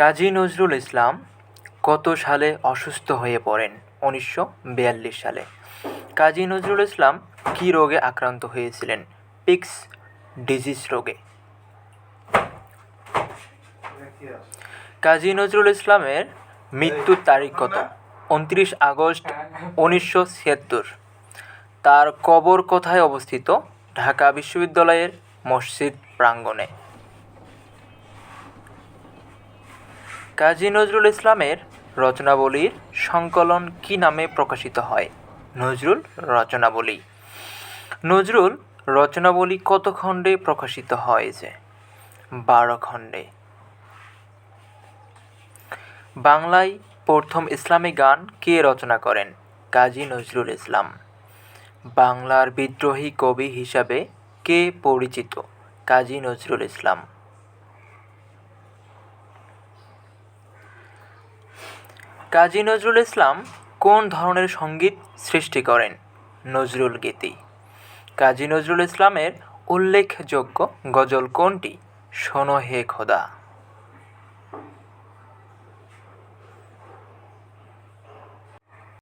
কাজী নজরুল ইসলাম কত সালে অসুস্থ হয়ে পড়েন? উনিশশো বিয়াল্লিশ সালে। কাজী নজরুল ইসলাম কী রোগে আক্রান্ত হয়েছিলেন? পিক্স ডিজিজ রোগে। কাজী নজরুল ইসলামের মৃত্যুর তারিখ কত? উনত্রিশ আগস্ট উনিশশো ছিয়াত্তর। তার কবর কোথায় অবস্থিত? ঢাকা বিশ্ববিদ্যালয়ের মসজিদ প্রাঙ্গণে। কাজী নজরুল ইসলামের রচনাবলীর সংকলন কী নামে প্রকাশিত হয়? নজরুল রচনাবলী। নজরুল রচনাবলী কত খণ্ডে প্রকাশিত হয়েছে বারো খণ্ডে। বাংলায় প্রথম ইসলামী গান কে রচনা করেন? কাজী নজরুল ইসলাম। বাংলার বিদ্রোহী কবি হিসাবে কে পরিচিত? কাজী নজরুল ইসলাম। কাজী নজরুল ইসলাম কোন ধরনের সংগীত সৃষ্টি করেন? নজরুল গীতি। কাজী নজরুল ইসলামের উল্লেখযোগ্য গজল কোনটি? শোনো হে খোদা।